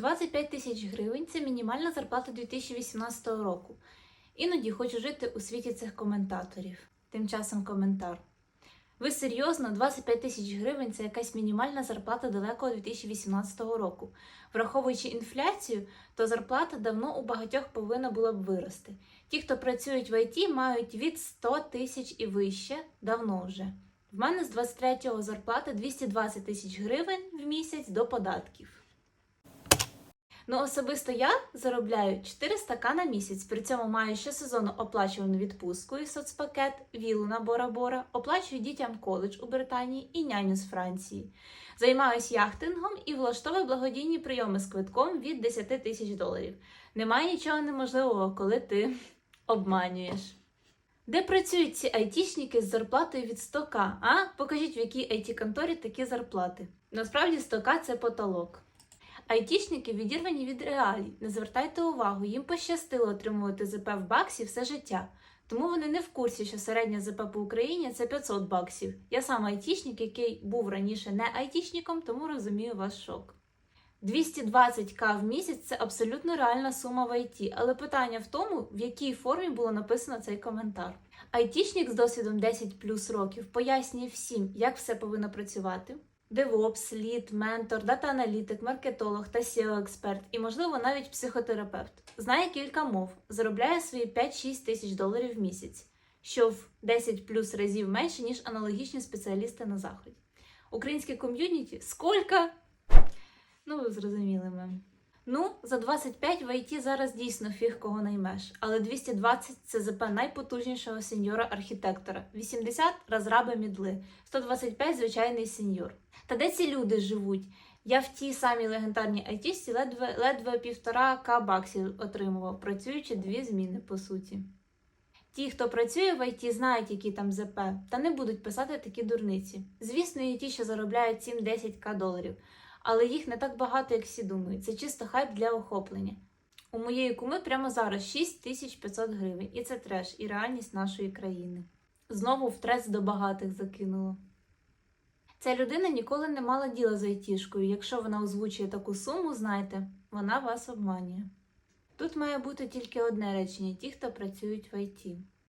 25 тисяч гривень це мінімальна зарплата 2018 року. Іноді хочу жити у світі цих коментаторів. Тим часом коментар. Ви серйозно, 25 тисяч гривень це якась мінімальна зарплата далекого 2018 року. Враховуючи інфляцію, то зарплата давно у багатьох повинна була б вирости. Ті, хто працюють в ІТ, мають від 100 тисяч і вище, давно вже. В мене з 23-го зарплата 220 тисяч гривень в місяць до податків. Ну, особисто я заробляю 400 к на місяць, при цьому маю щосезонно оплачувану відпустку і соцпакет, вілу на Бора-Бора, оплачую дітям коледж у Британії і няню з Франції. Займаюсь яхтингом і влаштовую благодійні прийоми з квитком від 10 тисяч доларів. Немає нічого неможливого, коли ти обманюєш. Де працюють ці айтішники з зарплатою від 100к? А? Покажіть, в якій айті-конторі такі зарплати. Насправді 100к – це потолок. Айтішники відірвані від реалій. Не звертайте увагу, їм пощастило отримувати ЗП в баксі все життя. Тому вони не в курсі, що середня ЗП по Україні це 500 баксів. Я сам айтішник, який був раніше не айтішником, тому розумію ваш шок. 220к в місяць це абсолютно реальна сума в ІТ, але питання в тому, в якій формі було написано цей коментар. Айтішник з досвідом 10 плюс років пояснює всім, як все повинно працювати. DevOps, лід, ментор, дата-аналітик, маркетолог та SEO-експерт і, можливо, навіть психотерапевт. Знає кілька мов, заробляє свої 5-6 тисяч доларів в місяць, що в 10 плюс разів менше, ніж аналогічні спеціалісти на заході. Українське ком'юніті сколько? Ну, ви зрозуміли мене. Ну, за 25 в ІТ зараз дійсно фіг кого наймеш, але 220 це ЗП найпотужнішого сеньора-архітектора, 80 розраби мідли, 125 звичайний сеньор. Та де ці люди живуть? Я в тій самій легендарній айтішці ледве, ледве півтора к баксів отримував, працюючи дві зміни по суті. Ті, хто працює в ІТ, знають, які там ЗП, та не будуть писати такі дурниці. Звісно, є ті, що заробляють 7-10 к доларів, але їх не так багато, як всі думають. Це чисто хайп для охоплення. У моєї куми прямо зараз 6500 гривень, і це треш, і реальність нашої країни. Знову в трес до багатих закинуло. Ця людина ніколи не мала діла з айтішкою. Якщо вона озвучує таку суму, знайте, вона вас обманює. Тут має бути тільки одне речення: ті, хто працюють в ІТ.